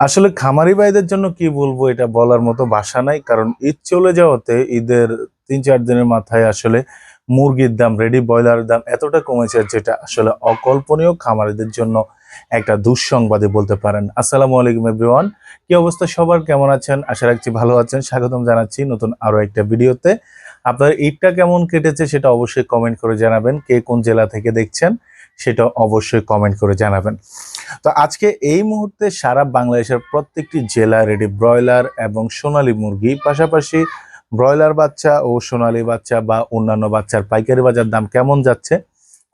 আসলে খামারি ভাইদের জন্য কি বলব, এটা বলার মতো ভাষা নাই। কারণ ঈদ চলে যাওয়াতে ঈদের তিন চার দিনের মাথায় আসলে মুরগির দাম রেডি ব্রয়লারের দাম এতটা কমেছে যেটা আসলে অকল্পনীয় খামারিদের জন্য একটা দুঃসংবাদই বলতে পারেন। আসসালামু আলাইকুম এভরিওয়ান, কি অবস্থা সবার? কেমন আছেন? আশা রাখছি ভালো আছেন। স্বাগতম জানাচ্ছি নতুন আরও একটা ভিডিওতে। আপনার ঈদটা কেমন কেটেছে সেটা অবশ্যই কমেন্ট করে জানাবেন। কে কোন জেলা থেকে দেখছেন? সেটা অবশ্যই কমেন্ট করে জানাবেন। তো আজকে এই মুহূর্তে সারা বাংলাদেশের প্রত্যেকটি জেলা রেডি ব্রয়লার এবং সোনালী মুরগি, পাশাপাশি ব্রয়লার বাচ্চা ও সোনালি বাচ্চা বা অন্যান্য বাচ্চার পাইকারি বাজার দাম কেমন যাচ্ছে,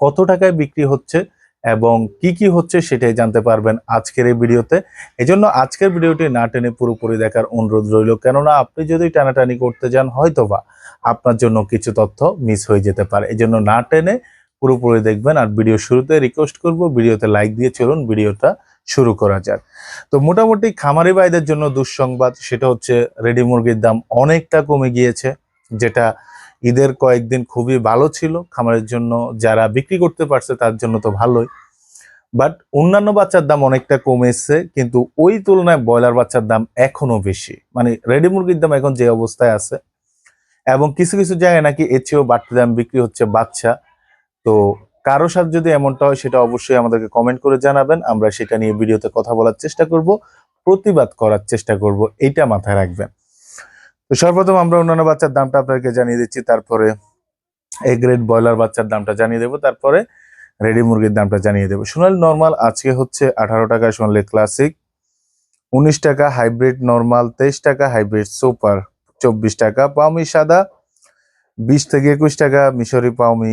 কত টাকায় বিক্রি হচ্ছে এবং কি কি হচ্ছে সেটাই জানতে পারবেন আজকের এই ভিডিওতে। এজন্য আজকের ভিডিওটি না টেনে পুরোপুরি দেখার অনুরোধ রইল, কেননা আপনি যদি টানাটানি করতে যান, হয়তোবা আপনার জন্য কিছু তথ্য মিস হয়ে যেতে পারে। এজন্য না টেনে পুরোপুরি দেখবেন আর ভিডিও শুরুতে রিকোয়েস্ট করব, ভিডিওতে লাইক দিয়ে চলুন ভিডিওটা শুরু করা যাক। তো মোটামুটি খামারি ভাইদের জন্য দুঃসংবাদ, সেটা হচ্ছে রেডি মুরগির দাম অনেকটা কমে গিয়েছে, যেটা ঈদের কয়েকদিন খুবই ভালো ছিল। খামারের জন্য যারা বিক্রি করতে পারছে তার জন্য তো ভালোই। বাট অন্যান্য বাচ্চার দাম অনেকটা কমে কমেছে, কিন্তু ওই তুলনায় ব্রয়লার বাচ্চার দাম এখনও বেশি। মানে রেডি মুরগির দাম এখন যে অবস্থায় আছে, এবং কিছু কিছু জায়গায় নাকি এর চেয়েও বাড়তি দাম বিক্রি হচ্ছে বাচ্চা। তো কারও সাথে যদি এমনটা হয়, সেটা অবশ্যই আমাদেরকে কমেন্ট করে জানাবেন। আমরা সেটা নিয়ে ভিডিওতে কথা বলার চেষ্টা করব, প্রতিবাদ করার চেষ্টা করব এইটা মাথায় রাখবেন। তো সর্বপ্রথম আমরা অন্যান্য বাচ্চার দামটা আপনাকে জানিয়ে দিচ্ছি, তারপরে এ গ্রেড ব্রয়লার বাচ্চার দামটা জানিয়ে দেবো, তারপরে রেডি মুরগির দামটা জানিয়ে দেবো। সোনালি নর্মাল আজকে হচ্ছে আঠারো টাকা সোনালি ক্লাসিক উনিশ টাকা হাইব্রিড নর্মাল তেইশ টাকা হাইব্রিড সুপার চব্বিশ টাকা পাউমি সাদা, বিশ থেকে একুশ টাকা মিশরি পাউমি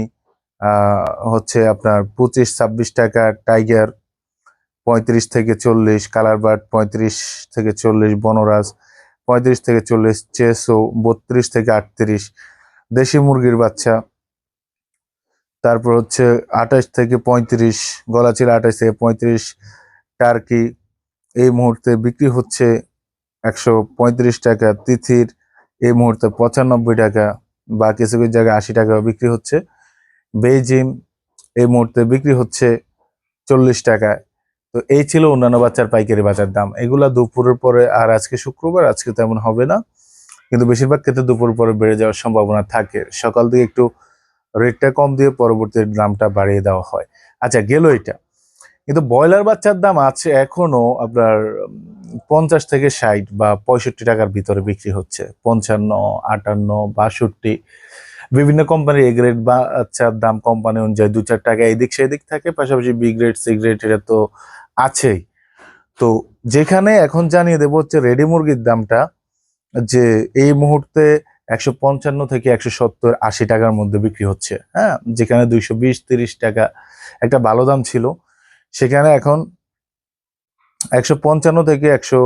হচ্ছে আপনার পঁচিশ, ছাব্বিশ টাকা টাইগার, পঁয়ত্রিশ থেকে চল্লিশ, কালার বার্ড পঁয়ত্রিশ থেকে চল্লিশ, বনরাজ পঁয়ত্রিশ থেকে চল্লিশ, চেসো বত্রিশ থেকে আটত্রিশ, দেশি মুরগির বাচ্চা, তারপর হচ্ছে আঠাশ থেকে পঁয়ত্রিশ, গলা ছিল আঠাশ থেকে পঁয়ত্রিশ, টার্কি, এই মুহূর্তে বিক্রি হচ্ছে একশো পঁয়ত্রিশ টাকা, তিথির এই মুহূর্তে পঁচানব্বই টাকা, বা কিছু কিছু জায়গায় আশি টাকা বিক্রি হচ্ছে। বেজিম এই মুহূর্তে বিক্রি হচ্ছে চল্লিশ টাকায়। তো এই ছিল অন্যান্য বাচ্চার পাইকারি বাজার দাম। এগুলা দুপুরের পরে আর আজকে শুক্রবার, আজকে তেমন হবে না। কিন্তু বেশিরভাগ ক্ষেত্রে দুপুর পরে বেড়ে যাওয়ার সম্ভাবনা থাকে। সকাল দিকে একটু রেটটা কম দিয়ে পরবর্তী দামটা বাড়িয়ে দেওয়া হয়। আচ্ছা গেল এটা। কিন্তু ব্রয়লার বাচ্চার দাম আছে এখনও আপনার পঞ্চাশ থেকে ষাট বা পঁয়ষট্টি টাকার ভিতরে বিক্রি হচ্ছে। পঞ্চান্ন, আটান্ন, বাষট্টি। বিভিন্ন কোম্পানির এ গ্রেড বাচ্চার দাম কোম্পানি অনুযায়ী দু চার টাকা এদিক সেদিক থাকে, পাশাপাশি বি গ্রেড সি গ্রেড এটা তো আছেই। তো যেখানে এখন জানিয়ে দেবো হচ্ছে রেডি মুরগির দামটা, যে এই মুহূর্তে একশো পঞ্চান্ন থেকে একশো সত্তর আশি টাকার মধ্যে বিক্রি হচ্ছে হ্যাঁ? যেখানে দুইশো বিশ, তিরিশ টাকা একটা ভালো দাম ছিল, সেখানে এখন একশো পঞ্চান্ন থেকে একশো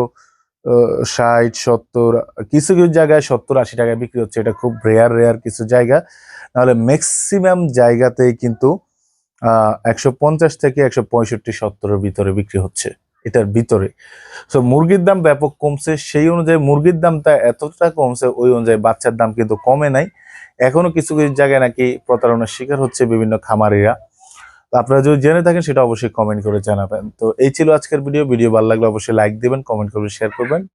ষাট, সত্তর, কিছু কিছু জায়গায় সত্তর, আশি টাকায় বিক্রি হচ্ছে। এটা খুব রেয়ার রেয়ার কিছু জায়গা। নাহলে ম্যাক্সিমাম জায়গাতেই কিন্তু একশো পঞ্চাশ থেকে একশো পঁয়ষট্টি, সত্তরের ভিতরে বিক্রি হচ্ছে। এটার ভিতরে। তো মুরগির দাম ব্যাপক কমছে। সেই অনুযায়ী মুরগির দামটা এতটা কমছে, ওই অনুযায়ী বাচ্চার দাম কিন্তু কমে নাই। এখনও কিছু কিছু জায়গায় নাকি প্রতারণার শিকার হচ্ছে বিভিন্ন খামারিরা। আপনারা যদি জেনে থাকেন, সেটা অবশ্যই কমেন্ট করে জানাবেন। তো এই ছিল আজকের ভিডিও ভিডিও ভালো লাগলে অবশ্যই লাইক দেবেন কমেন্ট করবেন শেয়ার করবেন।